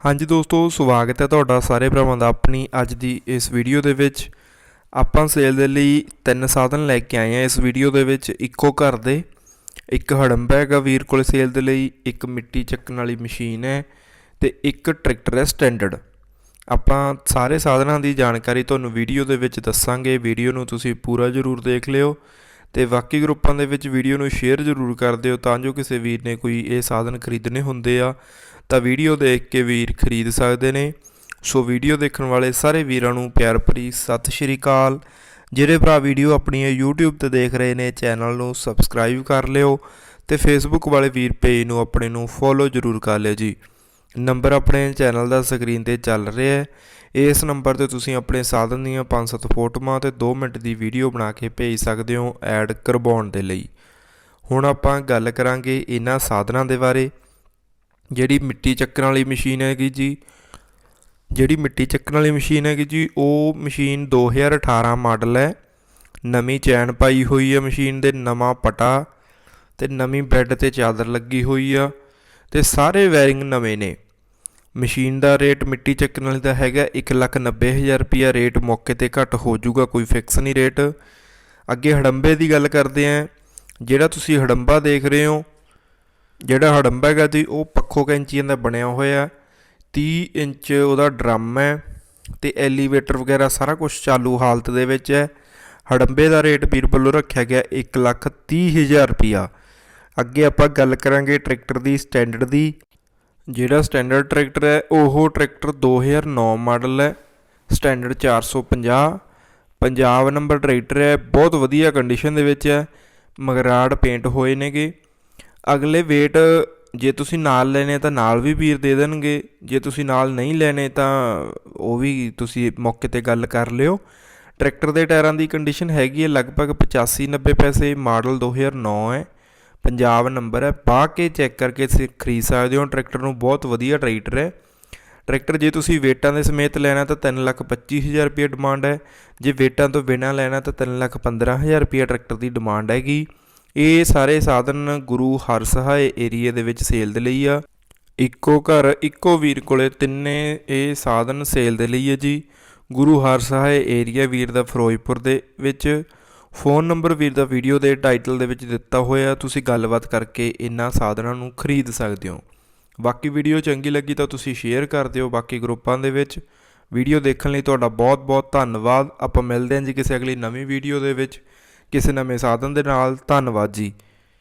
ਹਾਂਜੀ ਦੋਸਤੋ, ਸਵਾਗਤ ਹੈ ਤੁਹਾਡਾ ਸਾਰੇ ਭਰਾਵਾਂ ਦਾ ਆਪਣੀ ਅੱਜ ਦੀ ਇਸ ਵੀਡੀਓ ਦੇ ਵਿੱਚ। ਆਪਾਂ ਸੇਲ ਦੇ ਲਈ ਤਿੰਨ ਸਾਧਨ ਲੈ ਕੇ ਆਏ ਹਾਂ ਇਸ ਵੀਡੀਓ ਦੇ ਵਿੱਚ, ਇੱਕੋ ਘਰ ਦੇ, ਇੱਕ ਹੜੰਬਾ ਹੈਗਾ ਵੀਰ ਕੋਲ ਸੇਲ ਦੇ ਲਈ, ਇੱਕ ਮਿੱਟੀ ਚੱਕਣ ਵਾਲੀ ਮਸ਼ੀਨ ਹੈ ਤੇ ਇੱਕ ਟਰੈਕਟਰ ਹੈ ਸਟੈਂਡਰਡ ਆਪਾਂ ਸਾਰੇ ਸਾਧਨਾਂ ਦੀ ਜਾਣਕਾਰੀ ਤੁਹਾਨੂੰ ਵੀਡੀਓ ਦੇ ਵਿੱਚ ਦੱਸਾਂਗੇ ਵੀਡੀਓ ਨੂੰ ਤੁਸੀਂ ਪੂਰਾ ਜ਼ਰੂਰ ਦੇਖ ਲਿਓ। ਤੇ ਬਾਕੀ ਗਰੁੱਪਾਂ ਦੇ ਵਿੱਚ ਵੀਡੀਓ ਨੂੰ ਸ਼ੇਅਰ ਜ਼ਰੂਰ ਕਰ ਦਿਓ ਤਾਂ ਜੋ ਕਿਸੇ ਵੀਰ ਨੇ ਕੋਈ ਇਹ ਸਾਧਨ ਖਰੀਦਣੇ ਹੁੰਦੇ ਆ, ਤਾਂ ਵੀਡੀਓ ਦੇਖ ਕੇ ਵੀਰ ਖਰੀਦ ਸਕਦੇ ਨੇ। ਸੋ ਵੀਡੀਓ ਦੇਖਣ ਵਾਲੇ ਸਾਰੇ ਵੀਰਾਂ ਨੂੰ ਪਿਆਰ ਭਰੀ ਸਤਿ ਸ਼੍ਰੀ ਅਕਾਲ। ਜਿਹੜੇ ਭਰਾ ਵੀਡੀਓ ਆਪਣੀ ਇਹ YouTube ਤੇ ਦੇਖ ਰਹੇ ਨੇ, ਚੈਨਲ ਨੂੰ ਸਬਸਕ੍ਰਾਈਬ ਕਰ ਲਿਓ ਤੇ Facebook ਵਾਲੇ ਵੀਰ ਪੇਜ ਨੂੰ ਆਪਣੇ ਨੂੰ ਫੋਲੋ ਜ਼ਰੂਰ ਕਰ ਲਿਓ ਜੀ। ਨੰਬਰ ਆਪਣੇ ਚੈਨਲ ਦਾ ਸਕਰੀਨ ਤੇ ਚੱਲ ਰਿਹਾ ਹੈ। ਇਸ ਨੰਬਰ ਤੇ ਤੁਸੀਂ ਆਪਣੇ ਸਾਧਨ ਦੀਆਂ 5-7 ਫੋਟੋਆਂ ਤੇ 2 ਮਿੰਟ ਦੀ ਵੀਡੀਓ ਬਣਾ ਕੇ ਭੇਜ ਸਕਦੇ ਹੋ ਐਡ ਕਰਵਾਉਣ ਦੇ ਲਈ। ਹੁਣ ਆਪਾਂ ਗੱਲ ਕਰਾਂਗੇ ਇਹਨਾਂ ਸਾਧਨਾਂ ਦੇ ਬਾਰੇ। ਜਿਹੜੀ ਮਿੱਟੀ ਚੱਕਣ ਵਾਲੀ ਮਸ਼ੀਨ ਹੈਗੀ ਜੀ, ਜਿਹੜੀ ਮਿੱਟੀ ਚੱਕਣ ਵਾਲੀ ਮਸ਼ੀਨ ਹੈਗੀ ਜੀ, ਉਹ ਮਸ਼ੀਨ 2018 ਮਾਡਲ ਹੈ। ਨਵੀਂ ਚੈਨ ਪਾਈ ਹੋਈ ਹੈ ਮਸ਼ੀਨ ਦੇ, ਨਵਾਂ ਪਟਾ ਤੇ ਨਵੀਂ ਬੈੱਡ ਤੇ ਚਾਦਰ ਲੱਗੀ ਹੋਈ ਆ ਤੇ ਸਾਰੇ ਵਾਇਰਿੰਗ ਨਵੇਂ ਨੇ। ਮਸ਼ੀਨ ਦਾ ਰੇਟ ਮਿੱਟੀ ਚੱਕਣ ਵਾਲੀ ਦਾ ਹੈਗਾ 190000 ਰੁਪਿਆ ਰੇਟ ਮੌਕੇ ਤੇ ਘੱਟ ਹੋ ਜਾਊਗਾ, ਕੋਈ ਫਿਕਸ ਨਹੀਂ ਰੇਟ। ਅੱਗੇ ਹੜੰਬੇ ਦੀ ਗੱਲ ਕਰਦੇ ਆਂ। ਜਿਹੜਾ ਤੁਸੀਂ ਹੜੰਬਾ ਦੇਖ ਰਹੇ ਹੋ, ਜਿਹੜਾ ਹੜੰਬਾ ਹੈਗਾ ਜੀ, ਉਹ ਪੱਖੋ ਕੈਂਚੀਆਂ ਦਾ ਬਣਿਆ ਹੋਇਆ। 30 ਇੰਚ ਉਹਦਾ ਡਰਮ ਹੈ ਤੇ ਐਲੀਵੇਟਰ ਵਗੈਰਾ ਸਾਰਾ ਕੁਝ ਚਾਲੂ ਹਾਲਤ ਦੇ ਵਿੱਚ ਹੈ। ਹੜੰਬੇ ਦਾ ਰੇਟ ਵੀਰ ਵੱਲੋਂ ਰੱਖਿਆ ਗਿਆ 130000 ਰੁਪਿਆ ਅੱਗੇ ਆਪਾਂ ਗੱਲ ਕਰਾਂਗੇ ਟਰੈਕਟਰ ਦੀ, ਸਟੈਂਡਰਡ ਦੀ। ਜਿਹੜਾ ਸਟੈਂਡਰਡ ਟਰੈਕਟਰ ਹੈ, ਉਹ ਟਰੈਕਟਰ 2009 ਮਾਡਲ ਹੈ, ਸਟੈਂਡਰਡ 450 ਪੰਜਾਬ ਨੰਬਰ ਟਰੈਕਟਰ ਹੈ, ਬਹੁਤ ਵਧੀਆ ਕੰਡੀਸ਼ਨ ਦੇ ਵਿੱਚ ਹੈ ਮਗਰਾੜ ਪੇਂਟ ਹੋਏ ਨੇਗੇ। ਅਗਲੇ ਵੇਟ ਜੇ ਤੁਸੀਂ ਨਾਲ ਲੈਣੇ ਤਾਂ ਨਾਲ ਵੀ ਵੀਰ ਦੇ ਦੇਣਗੇ, ਜੇ ਤੁਸੀਂ ਨਾਲ ਨਹੀਂ ਲੈਣੇ ਤਾਂ ਉਹ ਵੀ ਤੁਸੀਂ ਮੌਕੇ ਤੇ ਗੱਲ ਕਰ ਲਿਓ। ਟਰੈਕਟਰ ਦੇ ਟਾਇਰਾਂ ਦੀ ਕੰਡੀਸ਼ਨ ਹੈਗੀ ਹੈ, ਲਗਭਗ 85 90 ਪੈਸੇ, ਮਾਡਲ 2009 ਹੈ। ਪੰਜਾਬ ਨੰਬਰ ਹੈ। ਪਾ ਕੇ ਚੈੱਕ ਕਰਕੇ ਖਰੀਦ ਸਕਦੇ ਹੋ। ਟਰੈਕਟਰ ਨੂੰ ਬਹੁਤ ਵਧੀਆ ਟਰੈਕਟਰ ਹੈ। ਟਰੈਕਟਰ ਜੇ ਤੁਸੀਂ ਵੇਟਾਂ ਦੇ ਸਮੇਤ ਲੈਣਾ ਤਾਂ 325000 ਰੁਪਏ ਡਿਮਾਂਡ ਹੈ। ਜੇ ਵੇਟਾਂ ਤੋਂ ਬਿਨਾਂ ਲੈਣਾ ਤਾਂ 315000 ਰੁਪਏ ਟਰੈਕਟਰ ਦੀ ਡਿਮਾਂਡ ਹੈਗੀ। ਇਹ ਸਾਰੇ ਸਾਧਨ ਗੁਰੂ ਹਰਸਹਾਏ ਏਰੀਆ ਦੇ ਵਿੱਚ ਸੇਲ ਦੇ ਲਈ ਆ। ਇੱਕੋ ਘਰ, ਇੱਕੋ ਵੀਰ ਕੋਲੇ ਤਿੰਨੇ ਇਹ ਸਾਧਨ ਸੇਲ ਦੇ ਲਈ ਹੈ ਜੀ। ਗੁਰੂ ਹਰਸਹਾਏ ਏਰੀਆ ਵੀਰ ਦਾ ਫਿਰੋਜ਼ਪੁਰ ਦੇ ਵਿੱਚ। ਫੋਨ ਨੰਬਰ ਵੀਰ ਦਾ ਵੀਡੀਓ ਦੇ ਟਾਈਟਲ ਦੇ ਵਿੱਚ ਦਿੱਤਾ ਹੋਇਆ, ਤੁਸੀਂ ਗੱਲਬਾਤ ਕਰਕੇ ਇਹਨਾਂ ਸਾਧਨਾਂ ਨੂੰ ਖਰੀਦ ਸਕਦੇ ਹੋ। ਬਾਕੀ ਵੀਡੀਓ ਚੰਗੀ ਲੱਗੀ ਤਾਂ ਤੁਸੀਂ ਸ਼ੇਅਰ ਕਰ ਦਿਓ ਬਾਕੀ ਗਰੁੱਪਾਂ ਦੇ ਵਿੱਚ। ਵੀਡੀਓ ਦੇਖਣ ਲਈ ਤੁਹਾਡਾ ਬਹੁਤ ਬਹੁਤ ਧੰਨਵਾਦ। ਆਪਾਂ ਮਿਲਦੇ ਹਾਂ ਜੀ ਕਿਸੇ ਅਗਲੀ ਨਵੀਂ ਵੀਡੀਓ ਦੇ ਵਿੱਚ। ਕਿਸੇ ਨਵੇਂ ਸਾਧਨ ਦੇ ਨਾਲ। ਧੰਨਵਾਦ ਜੀ।